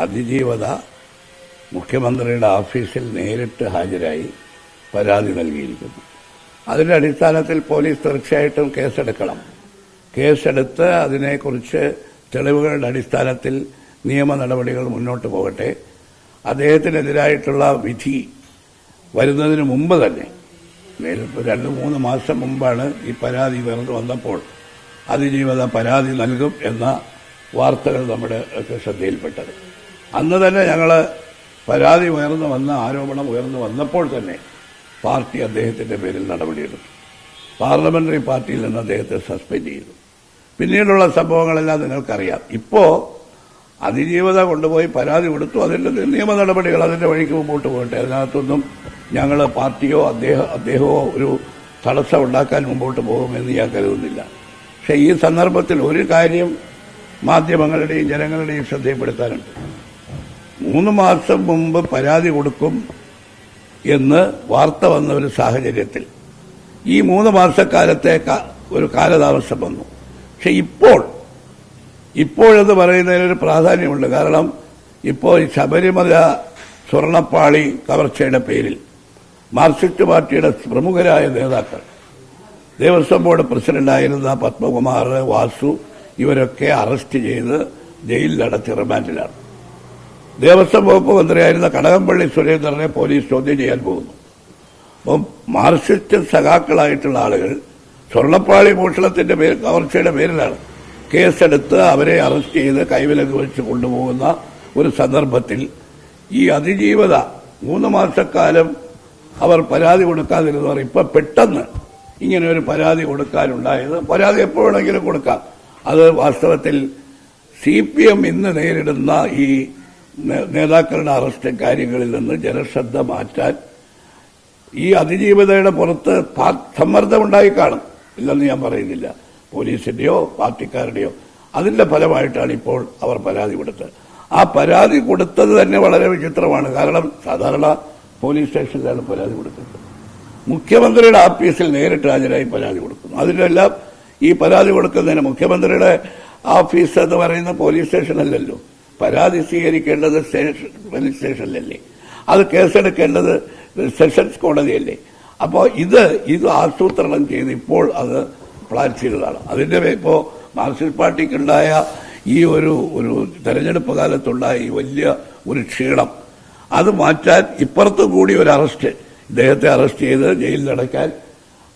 അതിജീവത മുഖ്യമന്ത്രിയുടെ ഓഫീസിൽ നേരിട്ട് ഹാജരായി പരാതി നൽകിയിരിക്കുന്നു. അതിന്റെ അടിസ്ഥാനത്തിൽ പോലീസ് തീർച്ചയായിട്ടും കേസെടുക്കണം. കേസെടുത്ത് അതിനെക്കുറിച്ച് തെളിവുകളുടെ അടിസ്ഥാനത്തിൽ നിയമ നടപടികൾ മുന്നോട്ട് പോകട്ടെ. അദ്ദേഹത്തിനെതിരായിട്ടുള്ള വിധി വരുന്നതിന് മുമ്പ് തന്നെ രണ്ടു മൂന്ന് മാസം മുമ്പാണ് ഈ പരാതി ഉയർന്നു വന്നപ്പോൾ അതിജീവിത പരാതി നൽകും എന്ന വാർത്തകൾ നമ്മുടെ ഒക്കെ ശ്രദ്ധയിൽപ്പെട്ടത്. അന്ന് തന്നെ ഞങ്ങൾ പരാതി ഉയർന്നു വന്ന ആരോപണം ഉയർന്നു വന്നപ്പോൾ തന്നെ പാർട്ടി അദ്ദേഹത്തിന്റെ പേരിൽ നടപടിയെടുത്തു. പാർലമെന്ററി പാർട്ടിയിൽ നിന്ന് അദ്ദേഹത്തെ സസ്പെൻഡ് ചെയ്തു. പിന്നീടുള്ള സംഭവങ്ങളെല്ലാം നിങ്ങൾക്കറിയാം. ഇപ്പോ അതിജീവത കൊണ്ടുപോയി പരാതി കൊടുത്തു. അതിന്റെ നിയമ നടപടികൾ അതിന്റെ വഴിക്ക് മുമ്പോട്ട് പോകട്ടെ. അതിനകത്തൊന്നും ഞങ്ങൾ പാർട്ടിയോ അദ്ദേഹം അദ്ദേഹമോ ഒരു തടസ്സം ഉണ്ടാക്കാൻ മുമ്പോട്ട് പോകുമെന്ന് ഞാൻ കരുതുന്നില്ല. പക്ഷെ ഈ സന്ദർഭത്തിൽ ഒരു കാര്യം മാധ്യമങ്ങളുടെയും ജനങ്ങളുടെയും ശ്രദ്ധയിൽപ്പെടുത്താനുണ്ട്. മൂന്ന് മാസം മുമ്പ് പരാതി കൊടുക്കും എന്ന് വാർത്ത വന്ന ഒരു സാഹചര്യത്തിൽ. ഈ മൂന്ന് മാസക്കാലത്തെ ഒരു കാലതാമസം വന്നു. പക്ഷെ ഇപ്പോൾ ഇപ്പോഴെന്ന് പറയുന്നതിനൊരു പ്രാധാന്യമുണ്ട്. കാരണം ഇപ്പോൾ ഈ ശബരിമല സ്വർണപ്പാളി കവർച്ചയുടെ പേരിൽ മാർക്സിസ്റ്റ് പാർട്ടിയുടെ പ്രമുഖരായ നേതാക്കൾ ദേവസ്വം ബോർഡ് പ്രസിഡന്റായിരുന്ന പത്മകുമാർ വാസു ഇവരൊക്കെ അറസ്റ്റ് ചെയ്ത് ജയിലിലടച്ച് റിമാൻഡിലാണ്. ദേവസ്വം വകുപ്പ് മന്ത്രിയായിരുന്ന കടകംപള്ളി സുരേന്ദ്രനെ പോലീസ് ചോദ്യം ചെയ്യാൻ പോകുന്നു. അപ്പം മാർക്സിസ്റ്റ് സഖാക്കളായിട്ടുള്ള ആളുകൾ സ്വർണപ്പാളി മോഷണത്തിന്റെ പേര് കവർച്ചയുടെ പേരിലാണ് കേസെടുത്ത് അവരെ അറസ്റ്റ് ചെയ്ത് കൈവിലക്ക് വെച്ച് കൊണ്ടുപോകുന്ന ഒരു സന്ദർഭത്തിൽ ഈ അതിജീവത മൂന്ന് മാസക്കാലം അവർ പരാതി കൊടുക്കാതിരുന്നവർ ഇപ്പൊ പെട്ടെന്ന് ഇങ്ങനെ ഒരു പരാതി കൊടുക്കാനുണ്ടായത്. പരാതി എപ്പോ വേണമെങ്കിലും കൊടുക്കാം. അത് വാസ്തവത്തിൽ സി പി എം ഇന്ന് നേരിടുന്ന ഈ നേതാക്കളുടെ അറസ്റ്റ് കാര്യങ്ങളിൽ നിന്ന് ജനശ്രദ്ധ മാറ്റാൻ ഈ അതിജീവിതയുടെ പുറത്ത് സമ്മർദ്ദം ഉണ്ടായി കാണും. ഇല്ലെന്ന് ഞാൻ പറയുന്നില്ല. പോലീസിന്റെയോ പാർട്ടിക്കാരുടെയോ. അതിന്റെ ഫലമായിട്ടാണ് ഇപ്പോൾ അവർ പരാതി കൊടുത്തത്. ആ പരാതി കൊടുത്തത് തന്നെ വളരെ വിചിത്രമാണ്. കാരണം സാധാരണ പോലീസ് സ്റ്റേഷനിലാണ് പരാതി കൊടുക്കുന്നത്. മുഖ്യമന്ത്രിയുടെ ആഫീസിൽ നേരിട്ട് ഹാജരായി പരാതി കൊടുക്കുന്നു. അതിനെല്ലാം ഈ പരാതി കൊടുക്കുന്നതിന് മുഖ്യമന്ത്രിയുടെ ഓഫീസ് എന്ന് പറയുന്ന പോലീസ് സ്റ്റേഷനല്ലല്ലോ. പരാതി സ്വീകരിക്കേണ്ടത് സ്റ്റേഷൻ പോലീസ് സ്റ്റേഷനിലല്ലേ? അത് കേസെടുക്കേണ്ടത് സെഷൻസ് കോടതിയല്ലേ? അപ്പോൾ ഇത് ഇത് ആസൂത്രണം ചെയ്ത് ഇപ്പോൾ അത് പ്ലാൻ ചെയ്തതാണ്. അതിന്റെ ഇപ്പോൾ ഇപ്പോ മാർക്സിസ്റ്റ് പാർട്ടിക്കുണ്ടായ ഈ ഒരു ഒരു തെരഞ്ഞെടുപ്പ് കാലത്തുണ്ടായ ഈ വലിയ ഒരു ക്ഷീണം. അത് മാറ്റാൻ ഇപ്പുറത്തു കൂടി ഒരു അറസ്റ്റ് ഇദ്ദേഹത്തെ അറസ്റ്റ് ചെയ്ത് ജയിലിലടയ്ക്കാൻ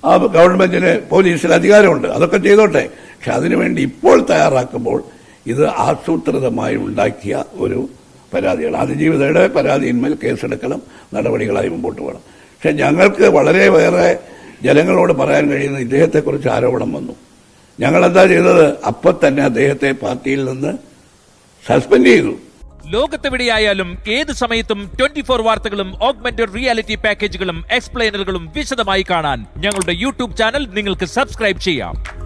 ആ ഗവൺമെന്റിന് പോലീസിന് അധികാരമുണ്ട്. അതൊക്കെ ചെയ്തോട്ടെ. പക്ഷെ അതിനുവേണ്ടി ഇപ്പോൾ തയ്യാറാക്കുമ്പോൾ ഇത് ആസൂത്രിതമായി ഉണ്ടാക്കിയ ഒരു പരാതിയാണ്. അതിജീവിതയുടെ പരാതിയിന്മേൽ കേസെടുക്കണം നടപടികളായി മുമ്പോട്ട് പോകണം. പക്ഷെ ഞങ്ങൾക്ക് വളരെ വേറെ ജനങ്ങളോട് പറയാൻ കഴിയുന്ന ഇദ്ദേഹത്തെക്കുറിച്ച് ആരോപണം വന്നു. ഞങ്ങളെന്താ ചെയ്തത്? അപ്പൊ തന്നെ അദ്ദേഹത്തെ പാർട്ടിയിൽ നിന്ന് സസ്പെൻഡ് ചെയ്തു. ലോകത്തെവിടെയായാലും ഏത് സമയത്തും ട്വന്റി ഫോർ വാർത്തകളും ഓഗ്മെന്റഡ് റിയാലിറ്റി പാക്കേജുകളും എക്സ്പ്ലെയിനറുകളും വിശദമായി കാണാൻ ഞങ്ങളുടെ യൂട്യൂബ് ചാനൽ നിങ്ങൾക്ക് സബ്സ്ക്രൈബ് ചെയ്യാം.